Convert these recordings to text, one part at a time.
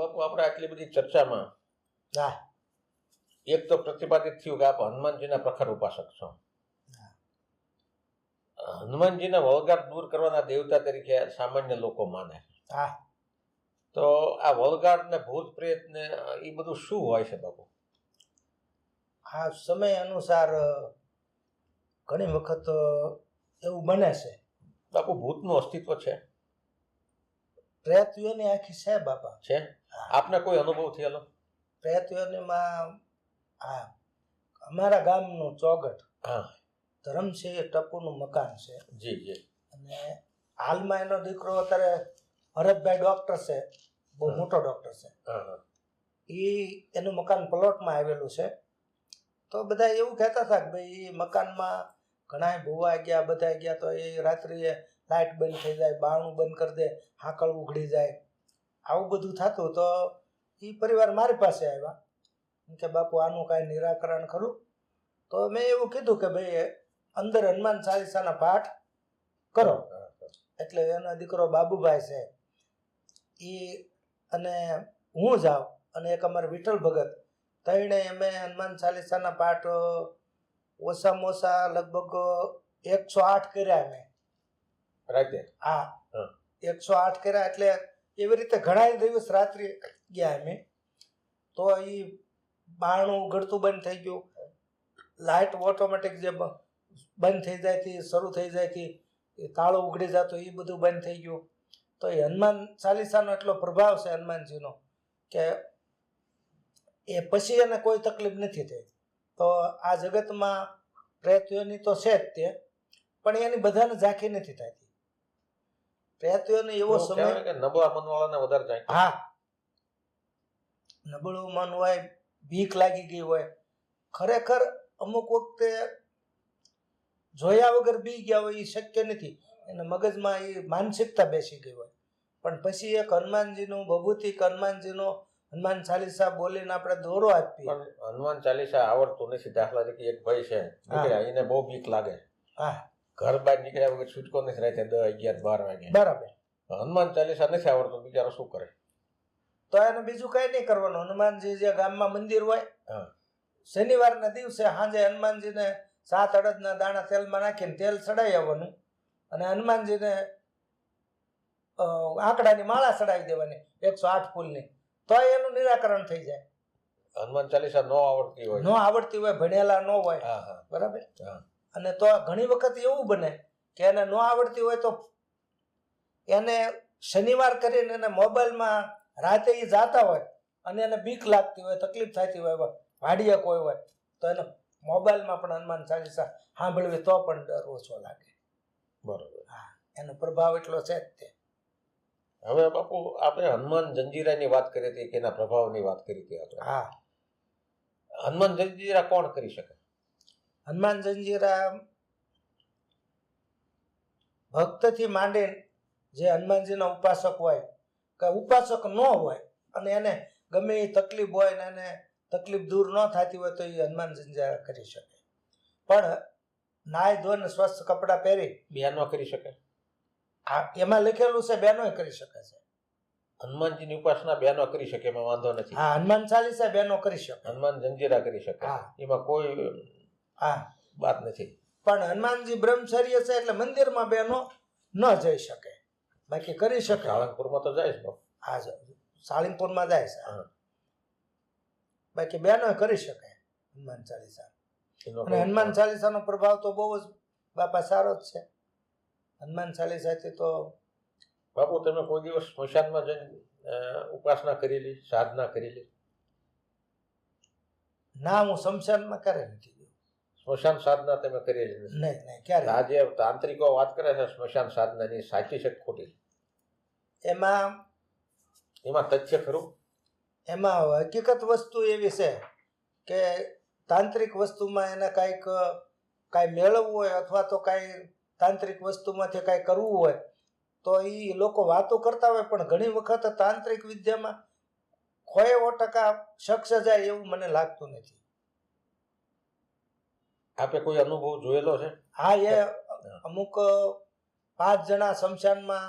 બાપુ આપણે આટલી બધી ચર્ચામાં હા. એક તો પ્રતિપાદિત થયું કે આપ હનુમાનજીના પ્રખર ઉપાસક છો. હનુમાનજીના વળગાટ દૂર કરવાના દેવતા તરીકે સામાન્ય લોકો માને હા. તો આ વળગાટ ને ભૂત પ્રેત ને એ બધું શું હોય છે બાપુ? આ સમય અનુસાર ઘણી વખત એવું બને છે. બાપુ ભૂતનું અસ્તિત્વ છે? પ્રયત્નોની આખી છે બાપા છે? આપને કોઈ અનુભવ થયેલો? પ્રયત્નોમાં હા અમારા ગામનું ચોગઠ હા. ધરમસિંહ ટપુનું મકાન છે. જી જી. અને હાલમાં એનો દીકરો અત્યારે ભરતભાઈ ડૉક્ટર છે. બહુ મોટો ડૉક્ટર છે. એ એનું મકાન પ્લોટમાં આવેલું છે. તો બધા એવું કહેતા હતા કે ભાઈ એ મકાનમાં ઘણા ભૂવા ગયા બધા ગયા તો એ રાત્રિએ લાઇટ બંધ થઈ જાય બારણું બંધ કરી દે હાકળ ઉઘડી જાય. આવું બધું થતું તો એ પરિવાર મારી પાસે આવ્યા. કે બાપુ આનું કાંઈ નિરાકરણ ખરું? તો મેં એવું કીધું કે ભાઈ અંદર હનુમાન ચાલીસાના પાઠ કરો. એટલે એનો દીકરો બાબુભાઈ છે. એ અને હું જાઉં અને એક અમારે વિઠ્ઠલ ભગત. ત્રણે અમે હનુમાન ચાલીસાના પાઠ ઓછામાં ઓછા લગભગ એકસો આઠ કર્યા અમે. રાતે હા. એકસો આઠ કર્યા એટલે એવી રીતે ઘણા દિવસ રાત્રે ગયા અમે. તો એ બારણું ઉઘડતું બંધ થઈ ગયું. લાઇટ ઓટોમેટિક જે બંધ થઈ જાય થી શરૂ થઈ જાય હતી તાળું ઉઘડી જતો એ બધું બંધ થઈ ગયું. તો એ હનુમાન ચાલીસાનો એટલો પ્રભાવ છે હનુમાનજીનો કે એ પછી એને કોઈ તકલીફ નથી થઈ. તો આ જગતમાં પ્રયત્નોની તો છે જ તે પણ એની બધાને ઝાંખી નથી થતી. પ્રયત્નોને એવો સમય કે નબળા મનવાળાને વધારે જાય હા. નબળું મન હોય બીક લાગી ગઈ હોય ખરેખર અમુક વખતે જોયા વગર બી ગયા હોય એ શક્ય નથી. એને મગજમાં એ માનસિકતા બેસી ગઈ હોય. પણ પછી એક હનુમાનજીનું ભભૂતિક હનુમાનજીનો હનુમાન ચાલીસા બોલીને આપણે દોરો આપીએ. પણ હનુમાન ચાલીસા આવડતું નથી. દાખલા તરીકે એક ભાઈ છે એને બહુ બીક લાગે. હા. ઘર બહાર નીકળ્યા વગર છૂટકો નથી રહેતે દસ અગિયાર બાર વાગે. બરાબર. હનુમાન ચાલીસા નથી આવડતો બિચારો શું કરે? તો એને બીજું કઈ નહીં કરવાનું. હનુમાનજી જે ગામમાં મંદિર હોય. શનિવારના દિવસે સાંજે હનુમાનજીને સાત અડદના દાણા તેલમાં નાખીને તેલ ચડાવી આવવાનું અને હનુમાનજીને આંકડાની માળા ચડાવી દેવાની એકસો આઠ ફૂલની. તો એનું નિરાકરણ થઈ જાય. હનુમાન ચાલીસા ન આવડતી હોય. ન આવડતી હોય ભણેલા ન હોય. બરાબર. અને તો ઘણી વખત એવું બને કે એને ન આવડતી હોય તો એને શનિવાર કરીને એને મોબાઈલમાં રાતે એ જાતા હોય અને એને બીક લાગતી હોય તકલીફ થતી હોય વાડીએ કોઈ હોય તો એને મોબાઈલમાં પણ હનુમાન ચાલીસા સાંભળવી તો પણ ડર ઓછો લાગે. બરોબર. હા એનો પ્રભાવ એટલો છે જ તે. હવે બાપુ આપણે હનુમાન જંજીરાની વાત કરી હતી કે એના પ્રભાવની વાત કરી હતી આપણે. હા. હનુમાન જંજીરા કોણ કરી શકે? હનુમાન જંજીરા ભક્તથી માંડે જે હનુમાનજીના ઉપાસક હોય કે ઉપાસક ન હોય અને એને ગમે એ તકલીફ હોય ને એને તકલીફ દૂર ન થતી હોય તો એ હનુમાન જંજીરા કરી શકે. પણ નાય ધોઈને સ્વસ્થ કપડાં પહેરી બેનો કરી શકે. આ એમાં લખેલું છે બેનોય કરી શકે છે. હનુમાનજીની ઉપાસના બેનો કરી શકે એમાં વાંધો નથી. હા હનુમાન ચાલીસા બેનો કરી શકે. હનુમાન જંજીરા કરી શકે. હા. એમાં કોઈ હા વાત નથી. પણ હનુમાનજી બ્રહ્મચર્ય છે એટલે મંદિરમાં બેનો ન જઈ શકે. બાકી કરી શકે. સાળંગપુરમાં તો જાય છે. હા સાળંગપુરમાં જાય છે. બાકી બેનો કરી શકે હનુમાન ચાલીસા. અને હનુમાન ચાલીસાનો પ્રભાવ તો બહુ જ બાપા સારો જ છે. હનુમાન ચાલીસાથી તો બાપુ તમે કોઈ દિવસ સ્મશાનમાં જઈને ઉપાસના કરેલી સાધના કરેલી? ના હું શમશાનમાં કરે નથી સ્મશાન સાધના તમે કરેલી નથી. નહીં નહીં ક્યારે? આજે તાંત્રિકો વાત કરે છે સ્મશાન સાધનાની સાચી છે ખોટી? એમાં એમાં તથ્ય ખરું? એમાં હકીકત વસ્તુ એવી છે કે તાંત્રિક વસ્તુમાં એને કાંઈક કાંઈ મેળવવું હોય અથવા તો કાંઈ તાંત્રિક વસ્તુમાંથી કાંઈ કરવું હોય તો એ લોકો વાતો કરતા હોય પણ ઘણી વખત તાંત્રિક વિદ્યામાં ખોએવો ટકા શખ્સ જાય એવું મને લાગતું નથી. આપે કોઈ અનુભવ જોયેલો છે? હા એ અમુક પાંચ જણા શમશાનમાં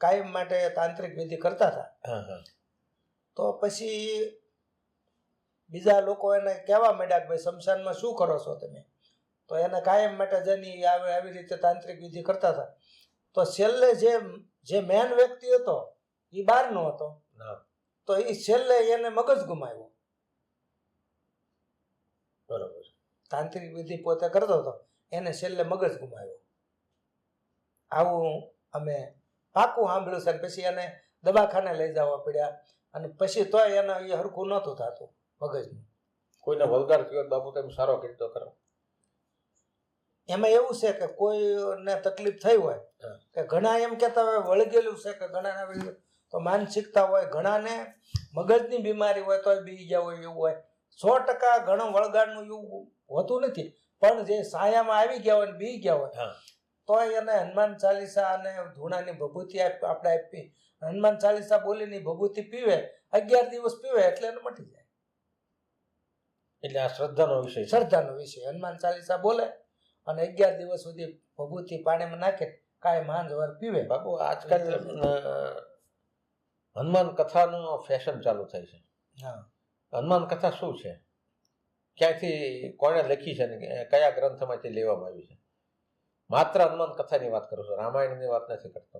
કાયમ માટે તાંત્રિક વિધિ કરતા હતા. તો પછી બીજા લોકો એને કહેવા માંડ્યા કે ભાઈ શમશાનમાં શું કરો છો તમે? તો એને કાયમ માટે જેની આવી આવી રીતે તાંત્રિક વિધિ કરતા હતા. તો છેલ્લે જે જે મેન વ્યક્તિ હતો એ બહારનો હતો. તો એ છેલ્લે એને મગજ ગુમાવ્યો બરોબર તાંત્રિક વિધિ પોતે કરતો હતો એને છેલ્લે મગજ ગુમાવ્યો. આવું અમે પાકું સાંભળ્યું છે પછી એને દવાખાને લઈ જવા પડ્યા અને પછી તોય એને એ હરખું નહોતું થતું મગજનું. કોઈને વલગાર થયો બાપુ તમે સારો કીધો કરો એમાં એવું છે કે કોઈને તકલીફ થઈ હોય કે ઘણા એમ કહેતા હોય વળગેલું છે કે ઘણાને તો માનસિકતા હોય ઘણાને મગજની બીમારી હોય તોય બી ગયા હોય એવું હોય. સો ટકા ઘણું વળગાડનું એવું હોતું નથી. પણ જે સાયામાં આવી ગયા હોય બી ગયા હોય તો એને હનુમાન ચાલીસા અને ધૂણાની ભભૂતિ આપણે આપી. હનુમાન ચાલીસા બોલીની ભભૂતિ પીવે અગિયાર દિવસ પીવે એટલે એને મટી જાય. એટલે આ શ્રદ્ધાનો વિષય શ્રદ્ધાનો વિષય. હનુમાન ચાલીસા બોલે અને અગિયાર દિવસ સુધી ભભૂતિ પાણીમાં નાખે કાંઈ માંજ વાર પીવે. બાપુ આજકાલ હનુમાન કથાનો ફેશન ચાલુ થાય છે. હા. હનુમાન કથા શું છે? ક્યાંથી કોણે લખી છે ને કયા ગ્રંથમાંથી લેવામાં આવી છે? માત્ર હનુમાન કથાની વાત કરું છું રામાયણની વાત નથી કરતો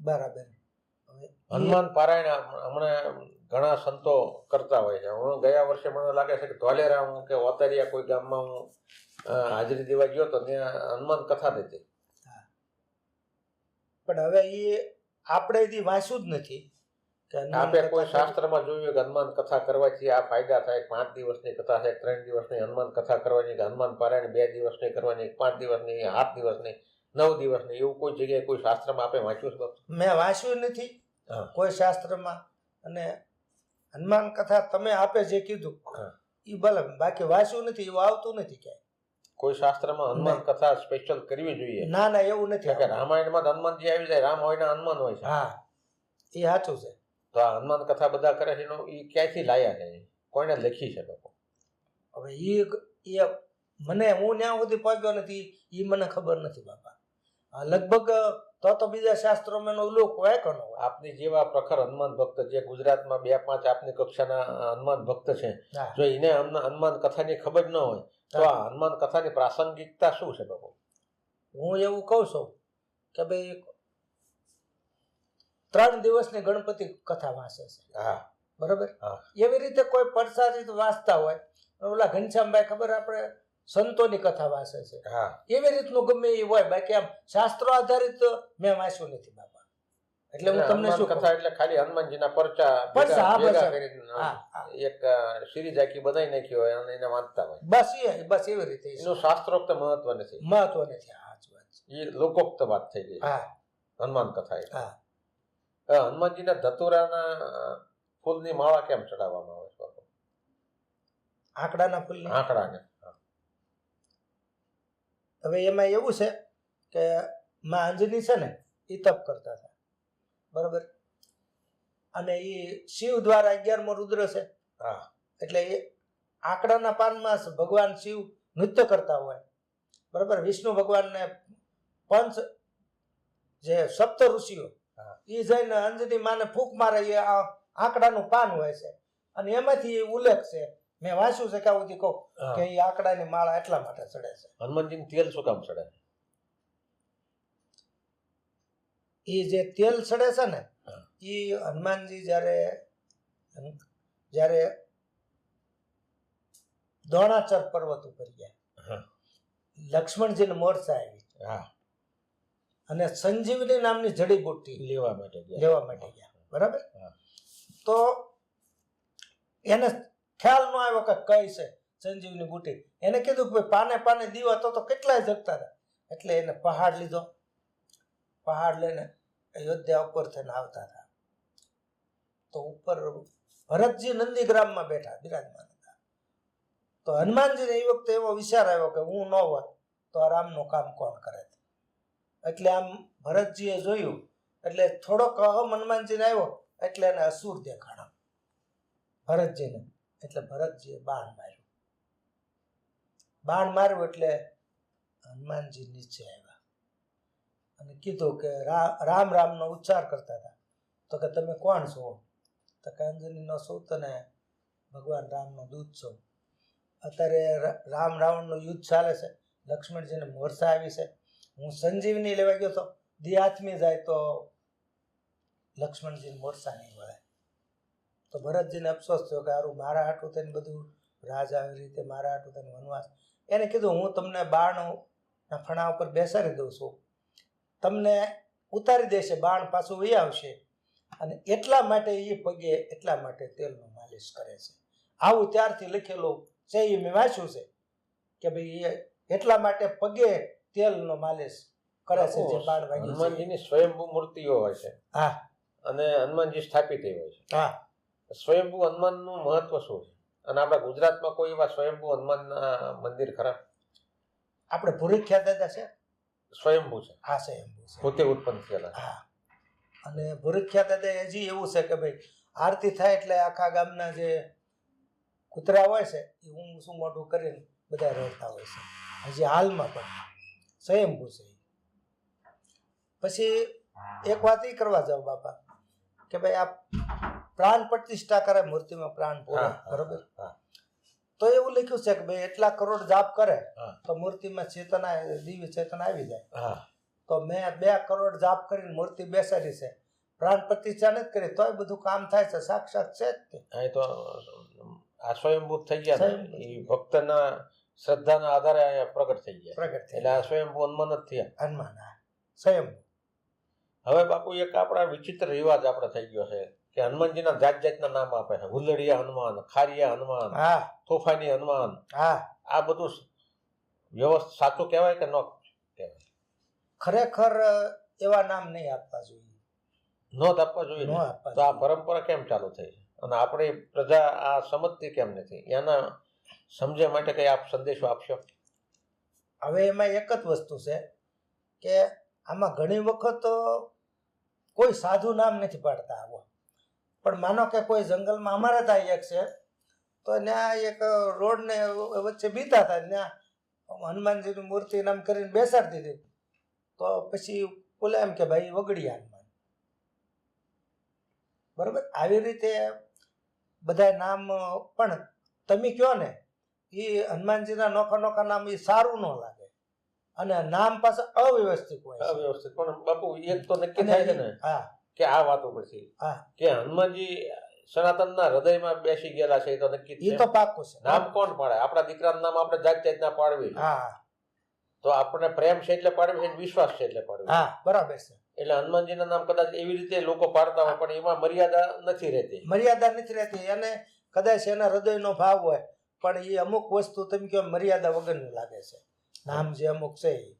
બરાબર. હવે હનુમાન પારાયણ હમણાં ઘણા સંતો કરતા હોય છે. હું ગયા વર્ષે મને લાગે છે કે ધોલેરા હું કે ઓતરિયા કોઈ ગામમાં હું હાજરી દેવા ગયો તો ત્યાં હનુમાન કથા હતી પણ હવે એ આપણે એથી વાંચ્યું જ નથી. આપે કોઈ શાસ્ત્રમાં જોયું કે હનુમાન કથા કરવાથી આ ફાયદા થાય પાંચ દિવસની કથા છે ત્રણ દિવસની હનુમાન કથા કરવાની કે હનુમાન પારાયણ બે દિવસની કરવાની પાંચ દિવસની આઠ દિવસની નવ દિવસની એવું કોઈ જગ્યાએ કોઈ શાસ્ત્રમાં આપે વાંચ્યું છે મેં વાંચ્યું નથી. કોઈ શાસ્ત્રમાં. અને હનુમાન કથા તમે આપે જે કીધું એ ભલે બાકી વાંચ્યું નથી એવું આવતું નથી ક્યાંય. કોઈ શાસ્ત્રમાં હનુમાન કથા સ્પેશિયલ કરવી જોઈએ? ના ના એવું નથી રામાયણમાં હનુમાનજી આવી જાય રામ હોય ને હનુમાન હોય છે. હા. એ સાચું છે. તો આ હનુમાન કથા બધા કરે છે એનો એ ક્યાંથી લાયા છે? કોઈને લખી છે લોકો? હવે એ એ મને હું ત્યાં સુધી પહોંચ્યો નથી એ મને ખબર નથી બાપા. આ લગભગ તો તો બીજા શાસ્ત્રોમાં એનો ઉલ્લેખ હોય ન આપની જેવા પ્રખર હનુમાન ભક્ત જે ગુજરાતમાં બે પાંચ આપની કક્ષાના હનુમાન ભક્ત છે જો એને હનુમાન કથાની ખબર ન હોય તો આ હનુમાન કથાની પ્રાસંગિકતા શું છે બાપુ? હું એવું કહું છું કે ભાઈ ત્રણ દિવસની ગણપતિ કથા વાંચે છે. હા. બરાબર? એવી રીતે કોઈ પરસાદિત વાંચતા હોય ઓલા ઘનશ્યામભાઈ ખબર આપણે સંતોની કથા વાંચે છે. એવી રીતનું ગમે એ હોય બાકી આમ શાસ્ત્રો આધારિત મેં વાંચ્યું નથી બાપા. એટલે હું તમને શું કથા એટલે ખાલી હનુમાનજીના પરચા. એક સિરીઝ આખી બનાવી નાખી હોય અને એને વાંચતા હોય. બસ એ બસ એવી રીતે. એનું શાસ્ત્રોક્ત મહત્વ નથી. મહત્વ નથી હા વાત એ લોકોક્ત વાત થઈ ગઈ. હા. હનુમાન કથા. હા. હનુમાનજીના ધતુરાના ફૂલની માળા કેમ ચડાવવામાં આવે છે બાપુ? આંકડાના ફૂલ આંકડાને. હવે એમાં એવું છે કે માં અંજની છે ને એ તપ કરતા હતા બરાબર અને એ શિવ દ્વારા અગિયારમો રુદ્ર છે હા એટલે એ આંકડાના પાનમાં ભગવાન શિવ નૃત્ય કરતા હોય બરાબર વિષ્ણુ ભગવાનને પંચ જે સપ્ત ઋષિઓ. એ જઈને અંજની માને ફૂંક મારે એ આંકડાનું પાન હોય છે. અને એમાંથી એ ઉલ્લેખ છે. મેં વાંચ્યું છે કે આવું કહું કે એ આંકડાની માળા એટલા માટે ચડે છે. હનુમાનજીને તેલ શું કામ ચડે? એ જે તેલ ચડે છે ને એ હનુમાનજી જ્યારે જ્યારે દ્રોણાચર પર્વત ઉપર ગયા લક્ષ્મણજી લક્ષ્મણજીને મોરચા આવી હા. અને સંજીવની નામની જડીબુટ્ટી લેવા માટે ગયા. લેવા માટે ગયા. બરાબર? તો એને ખ્યાલ ન આવ્યો કે કઈ છે સંજીવની બુટ્ટી. એને કીધું કે ભાઈ પાને પાને દીવા તો તો કેટલાય જગતા હતા. એટલે એને પહાડ લીધો. પહાડ લઈને અયોધ્યા ઉપર થઈને આવતા હતા. તો ઉપર ભરતજી નંદીગ્રામમાં બેઠા બિરાજમાન હતા. તો હનુમાનજીને એ વખતે એવો વિચાર આવ્યો કે હું ન હોત તો આ રામનું કામ કોણ કરે? એટલે આમ ભરતજીએ જોયું, એટલે થોડોક હનુમાનજીને આવ્યો, એટલે એને અસુર દેખાડો ભરતજીને, એટલે ભરતજીએ બાણ માર્યું. બાણ માર્યું એટલે હનુમાનજી નીચે આવ્યા અને કીધું કે રામ રામનો ઉચ્ચાર કરતા હતા. તો કે તમે કોણ છો? તો કે અંજનીનો સૂત અને ભગવાન રામનો દૂત છો. અત્યારે રામ રાવણનું યુદ્ધ ચાલે છે. લક્ષ્મણજીને મોરસા આવી છે. હું સંજીવની લેવા ગયો તો દી જાય તો લક્ષ્મણજીને મોરસા નહીં મળે. તો ભરતજીને અફસોસ થયો કે સારું મારા હાટું થઈને બધું રાજ આવી રીતે, મારા હાટું થઈને વનવાસ. એને કીધું, હું તમને બાણના ફણા ઉપર બેસાડી દઉં છું. તમને ઉતારી દેશે, બાણ પાછું વહી આવશે. અને એટલા માટે એ પગે, એટલા માટે તેલનું માલિશ કરે છે. આવું ત્યારથી લખેલું છે એ મેં વાંચ્યું છે કે ભાઈ એ એટલા માટે પગે તેલનો માલિશ કરે છે જે બાળ વાગી હનુમાનજીની સ્વયંભૂ મૂર્તિઓ હોય છે. હા. અને હનુમાનજી સ્થાપિત હોય છે. હા. સ્વયંભૂ હનુમાનનું મહત્વ શું છે? અને આપણા ગુજરાતમાં કોઈ એવા સ્વયંભૂ હનુમાનના મંદિર ખરા? આપણે ભૂરીખ્યા દાદા છે? સ્વયંભૂ છે. હા સ્વયંભૂ છે. પોતે ઉત્પન્ન થયેલા હા. અને ભૂરીખ્યા દાદા હજી એવું છે કે ભાઈ આરતી થાય એટલે આખા ગામના જે કૂતરા હોય છે એ હું શું મોઢું કરીને બધા રડતા હોય છે. હજી હાલમાં પણ. સ્વયંભૂ છે. પછી એક વાત એ કરવા જાવ બાપા કે ભાઈ આ પ્રાણ પ્રતિષ્ઠા કરે મૂર્તિમાં પ્રાણ પૂરે બરોબર? તો એવું લખ્યું છે કે ભાઈ એટલા કરોડ જાપ કરે તો મૂર્તિમાં ચેતના દિવ્ય ચેતના આવી જાય. હા. તો મેં બે કરોડ જાપ કરીને મૂર્તિ બેસાડી છે. પ્રાણ પ્રતિષ્ઠા નથી કરી તોય બધું કામ થાય છે સાક્ષાત છે જ તે. તો આ સ્વયંભૂત થઈ ગયા એ ભક્તના શ્રદ્ધાના આધારે પ્રગટ થઈ ગયા પ્રગટ થઈ એટલે આ સ્વયંભૂ હનુમાન જ થયા. હનુમાન હા સ્વયં હવે બાપુ એક આપણા વિચિત્ર રિવાજ આપણે થઈ ગયો છે કે હનુમાનજીના જાત જાતના નામ આપે છે. હુલડિયા હનુમાન ખારિયા હનુમાન હા. તોફાની હનુમાન. હા. આ બધું વ્યવસ્થિત સાચું કહેવાય કે ન કહેવાય? ખરેખર એવા નામ નહીં આપવા જોઈએ. નોંધ આપવા જોઈએ તો આ પરંપરા કેમ ચાલુ થઈ? અને આપણી પ્રજા આ સમજતી કેમ નથી? એના સમજ્યા માટે કંઈ આપ સંદેશો આપશો? હવે એમાં એક જ વસ્તુ છે કે આમાં ઘણી વખત કોઈ સાધુ નામ નથી પાડતા આવો. પણ માનો કે કોઈ જંગલમાં અમારા ત્યાં એક છે, તો ત્યાં એક રોડને વચ્ચે બીતા હતા, ત્યાં હનુમાનજીની મૂર્તિ નામ કરીને બેસાડી દીધી તો પછી બોલે એમ કે ભાઈ, વગડી હનુમાન. બરાબર? આવી રીતે બધા નામ પણ તમે કયો ને? એ હનુમાનજીના નોખા નોખા નામ એ સારું ન લાગે. અને નામ પાસે અવ્યવસ્થિત હોય અવ્યવસ્થિત. પણ બાપુ એક તો નક્કી થાય છે ને હા. કે આ વાતો પછી હા. કે હનુમાનજી સનાતનના હૃદયમાં બેસી ગયેલા છે એ તો નક્કી એ તો પાકું છે. નામ કોણ પાડે? આપણા દીકરાનું નામ આપણે જાત જાતના પાડવી. હા. તો આપણે પ્રેમ છે એટલે પાડવી છે વિશ્વાસ છે એટલે પાડવી. હા બરાબર છે. એટલે હનુમાનજીના નામ કદાચ એવી રીતે લોકો પાડતા હોય પણ એમાં મર્યાદા નથી રહેતી. મર્યાદા નથી રહેતી. અને કદાચ એના હૃદયનો ભાવ હોય પણ એ અમુક વસ્તુ તમે કહો મર્યાદા વગરનું લાગે છે. નામ જે અમુક છે એ.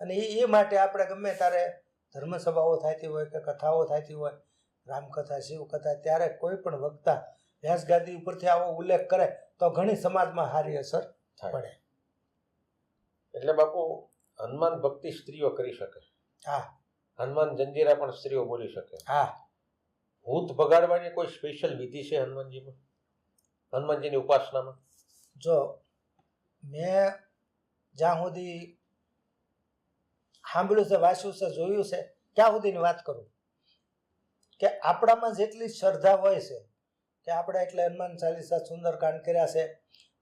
અને એ એ માટે આપણે ગમે ત્યારે ધર્મસભાઓ થતી હોય કે કથાઓ થતી હોય રામકથા શિવકથા ત્યારે કોઈ પણ વક્તા વ્યાસગાદી ઉપરથી આવો ઉલ્લેખ કરે તો ઘણી સમાજમાં સારી અસર. પડે. એટલે બાપુ હનુમાન ભક્તિ સ્ત્રીઓ કરી શકે. હા. હનુમાન જંજીરા પણ સ્ત્રીઓ બોલી શકે. હા. ભૂત ભગાડવાની કોઈ સ્પેશિયલ વિધિ છે હનુમાનજીમાં? હનુમાનજીની ઉપાસનામાં? જો, મેં જ્યાં સુધી સાંભળ્યું છે, વાંચ્યું છે, જોયું છે, ત્યાં સુધીની વાત કરું. કે આપણામાં જેટલી શ્રદ્ધા હોય છે, કે આપણે એટલે હનુમાન ચાલીસા, સુંદરકાંડ કર્યા છે,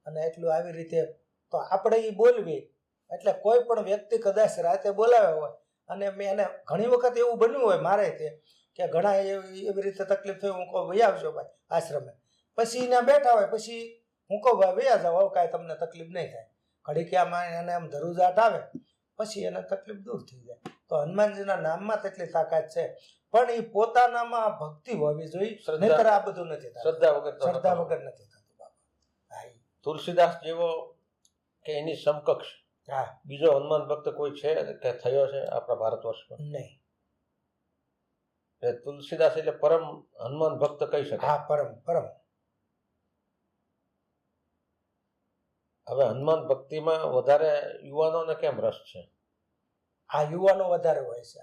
અને એટલું આવી રીતે, તો આપણે એ બોલવી. એટલે કોઈ પણ વ્યક્તિ કદાચ રાતે બોલાવ્યા હોય, અને મેં એને ઘણી વખત એવું બન્યું હોય મારે તે કે ઘણા એવી રીતે તકલીફ થઈ, હું કહું, ભાઈ આવજો ભાઈ, આશ્રમે. પછી ત્યાં બેઠા હોય પછી હું કહું ભાઈ વ્યા જાવ હવે કાંઈ તમને તકલીફ નહીં થાય. ઘડીકિયામાં એને આમ ધરુજાટ આવે પછી એને તકલીફ દૂર થઈ જાય. તો હનુમાનજીના નામમાં તેટલી તાકાત છે. પણ એ પોતાનામાં ભક્તિ હોવી જોઈએ શ્રદ્ધા. નહીતર આ બધું નથી શ્રદ્ધા વગર શ્રદ્ધા વગર નથી થતું બાબા હા ઈ. તુલસીદાસ જેવો કે એની સમકક્ષ હા. બીજો હનુમાન ભક્ત કોઈ છે કે થયો છે આપણા ભારત વર્ષમાં? નહીં. તુલસીદાસ એટલે પરમ હનુમાન ભક્ત કહી શકાય. હા પરમ પરમ. હવે હનુમાન ભક્તિમાં વધારે યુવાનોને કેમ રસ છે? આ યુવાનો વધારે હોય છે.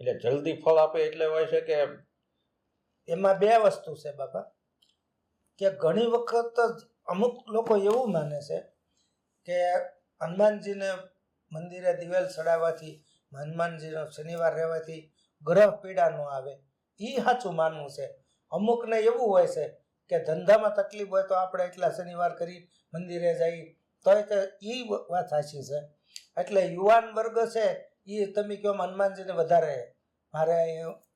એટલે જલ્દી ફળ આપે એટલે હોય છે કે એમાં બે વસ્તુ છે બાપા કે ઘણી વખત જ અમુક લોકો એવું માને છે કે હનુમાનજીને મંદિરે દિવેલ ચડાવવાથી હનુમાનજીનો શનિવાર રહેવાથી ગ્રહ પીડા ન આવે. એ સાચું માનવું છે. અમુકને એવું હોય છે કે ધંધામાં તકલીફ હોય તો આપણે એટલા શનિવાર કરી મંદિરે જઈ તોય તો એ વાત સાચી છે. એટલે યુવાન વર્ગ છે એ તમે કહો હનુમાનજીને વધારે, મારે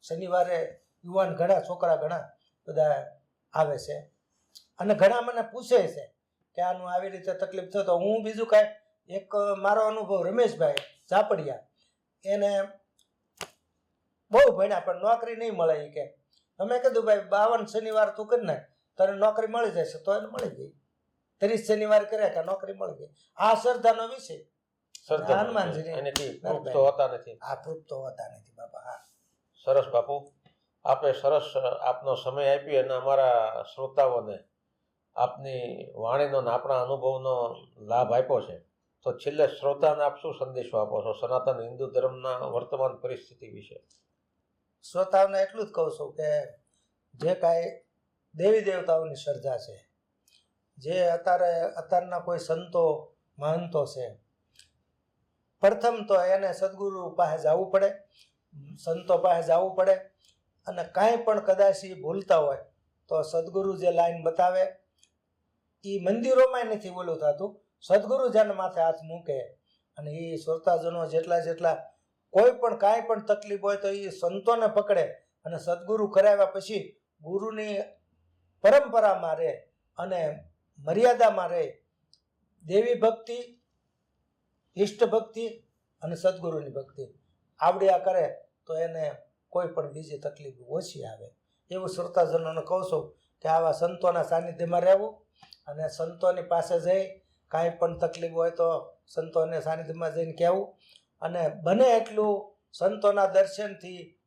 શનિવારે યુવાન ઘણા, છોકરા ઘણા બધા આવે છે. અને ઘણા મને પૂછે છે કે આનું આવી રીતે તકલીફ થયો તો હું બીજું કાંઈ, એક મારો અનુભવ રમેશભાઈ ઝાપડિયા, એને બહુ ભણ્યા, પણ નોકરી નહીં મળે એ કે. તમે કીધું, ભાઈ, બાવન શનિવાર તું કરી ને, તને નોકરી મળી જશે તો એને મળી ગઈ. ત્રીસ શનિવાર કર્યા કે નોકરી મળી ગઈ. આ શ્રદ્ધાનો વિષય. સરસ બાપુ. આપે સરસ આપનો સમય આપ્યો અને અમારા શ્રોતાઓને આપની વાણીનો ને આપણા અનુભવનો લાભ આપ્યો છે. તો છેલ્લે શ્રોતાને આપ શું સંદેશો આપો છો સનાતન હિન્દુ ધર્મના વર્તમાન પરિસ્થિતિ વિશે? શ્રોતાઓને એટલું જ કહું છું કે જે કાંઈ દેવી દેવતાઓની શ્રદ્ધા છે જે અત્યારે અત્યારના કોઈ સંતો મહંતો છે. પ્રથમ તો એને સદગુરુ પાસે જવું પડે, સંતો પાસે જવું પડે અને કાંઈ પણ કદાચ એ ભૂલતા હોય તો સદગુરુ જે લાઈન બતાવે એ મંદિરોમાં નથી બોલું થતું. સદગુરુ જેના માથે હાથ મૂકે અને એ શ્રોતાજનો જેટલા જેટલા કોઈ પણ કાંઈ પણ તકલીફ હોય તો એ સંતોને પકડે અને સદગુરુ કરાવ્યા પછી ગુરુની પરંપરામાં રહે અને મર્યાદામાં રહે. દેવી ભક્તિ, ઈષ્ટ ભક્તિ અને સદગુરુની ભક્તિ. આવડ્યા કરે તો એને કોઈ પણ બીજી તકલીફ ઓછી આવે. એવું શ્રોતાજનોને કહું છું કે આવા સંતોના સાનિધ્યમાં રહેવું અને સંતોની પાસે જઈ કાંઈ પણ તકલીફ હોય તો સંતોને સાનિધ્યમાં જઈને કહેવું. અને બને એટલું સંતોના દર્શનથી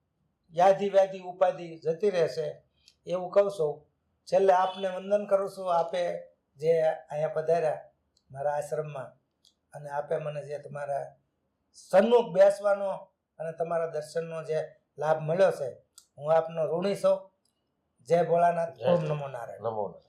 યાદી વ્યાધિ ઉપાધિ જતી રહેશે. એવું કહું છું. છેલ્લે આપને વંદન કરું છું. આપે જે અહીંયા પધાર્યા મારા આશ્રમમાં અને આપે મને જે તમારા સન્મુખ બેસવાનો અને તમારા દર્શનનો જે લાભ મળ્યો છે હું આપનો ઋણી છું. જય ભોળાનાથ. ઓમ નમો નારાયણ. નમો નમઃ